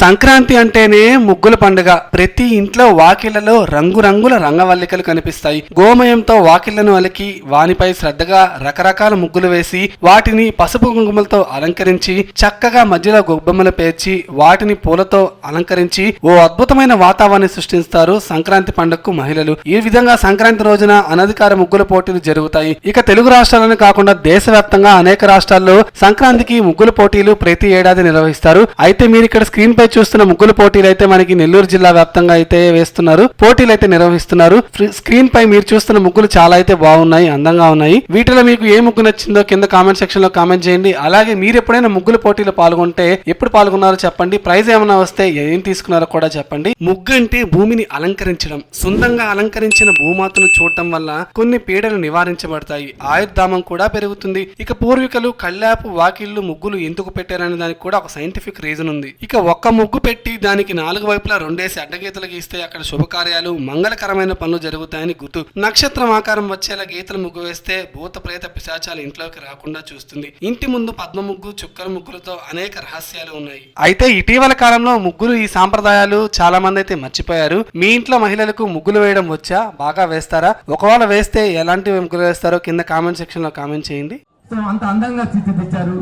సంక్రాంతి అంటేనే ముగ్గుల పండుగ. ప్రతి ఇంట్లో వాకిళ్ళలో రంగురంగుల రంగవల్లికలు కనిపిస్తాయి. గోమయంతో వాకిళ్ళను అలికి వానిపై శ్రద్ధగా రకరకాల ముగ్గులు వేసి వాటిని పసుపు కుంకుమలతో అలంకరించి చక్కగా మధ్యలో గొబ్బెమ్మలు పేర్చి వాటిని పూలతో అలంకరించి ఓ అద్భుతమైన వాతావరణాన్ని సృష్టిస్తారు సంక్రాంతి పండుగకు మహిళలు. ఈ విధంగా సంక్రాంతి రోజున అనధికార ముగ్గుల పోటీలు జరుగుతాయి. ఇక తెలుగు రాష్ట్రాలను కాకుండా దేశవ్యాప్తంగా అనేక రాష్ట్రాల్లో సంక్రాంతికి ముగ్గుల పోటీలు ప్రతి ఏడాది నిర్వహిస్తారు. అయితే మీరు ఇక్కడ స్క్రీన్ పై చూస్తున్న ముగ్గుల పోటీలు అయితే మనకి నెల్లూరు జిల్లా వ్యాప్తంగా అయితే వేస్తున్నారు. పోటీలు అయితే నిర్వహిస్తున్నారు స్క్రీన్ పై మీరు చూస్తున్న ముగ్గులు చాలా అయితే బాగున్నాయి అందంగా ఉన్నాయి. వీటిలో మీకు ఏ ముగ్గు నచ్చిందో కింద కామెంట్ సెక్షన్లో కామెంట్ చేయండి. అలాగే మీరు ఎప్పుడైనా ముగ్గుల పోటీలో పాల్గొంటే ఎప్పుడు పాల్గొన్నారో చెప్పండి. ప్రైజ్ ఏమైనా వస్తే ఏం తీసుకున్నారో కూడా చెప్పండి. ముగ్గు అంటే భూమిని అలంకరించడం సొంతంగా అలంకరించిన భూమాతను చూడటం వల్ల కొన్ని పీడలు నివారించబడతాయి. ఆయుర్ధామం కూడా పెరుగుతుంది. ఇక పూర్వీకులు కళ్ళాపు వాకిళ్ళు ముగ్గులు ఎందుకు పెట్టారనే దానికి కూడా ఒక సైంటిఫిక్ రీజన్ ఉంది. ఇక ఒక్క ముగ్గు పెట్టి దానికి నాలుగు వైపులా రెండేసి అడ్డగీతలు గీస్తే అక్కడ శుభకార్యాలు మంగళకరమైన పనులు జరుగుతాయని గుర్తు. నక్షత్రం ఆకారం వచ్చేలా గీతలు ముగ్గు వేస్తే భూత ప్రేత పిశాచాలు ఇంట్లోకి రాకుండా చూస్తుంది. ఇంటి ముందు పద్మ ముగ్గు చుక్కల ముగ్గులతో అనేక రహస్యాలు ఉన్నాయి. అయితే ఇటీవల కాలంలో ముగ్గులు ఈ సాంప్రదాయాలు చాలా మంది అయితే మర్చిపోయారు. మీ ఇంట్లో మహిళలకు ముగ్గులు వేయడం వచ్చా? బాగా వేస్తారా? ఒకవేళ వేస్తే ఎలాంటి ముగ్గులు వేస్తారో కింద కామెంట్ సెక్షన్లో కామెంట్ చేయండి. సో అంత అందంగా తీర్చిదిద్దారు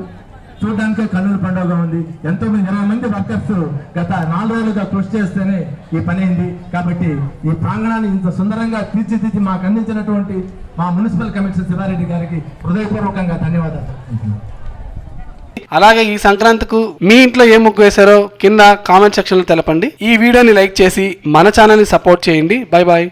చూడడానికి కన్నుల పండుగ ఉంది. ఎంతో మంది ఇరవై మంది వర్కర్స్ గత నాలుగు రోజులుగా కృషి చేస్తేనే ఈ పని అయింది. కాబట్టి ఈ ప్రాంగణాన్ని ఇంత సుందరంగా తీర్చిదిద్ది మాకు అందించినటువంటి మా మున్సిపల్ కమిషనర్ శివారెడ్డి గారికి హృదయపూర్వకంగా ధన్యవాదాలు. అలాగే ఈ సంక్రాంతికు మీ ఇంట్లో ఏ ముగ్గు వేశారో కింద కామెంట్ సెక్షన్లో తెలపండి. ఈ వీడియోని లైక్ చేసి మన ఛానల్ని సపోర్ట్ చేయండి. Bye bye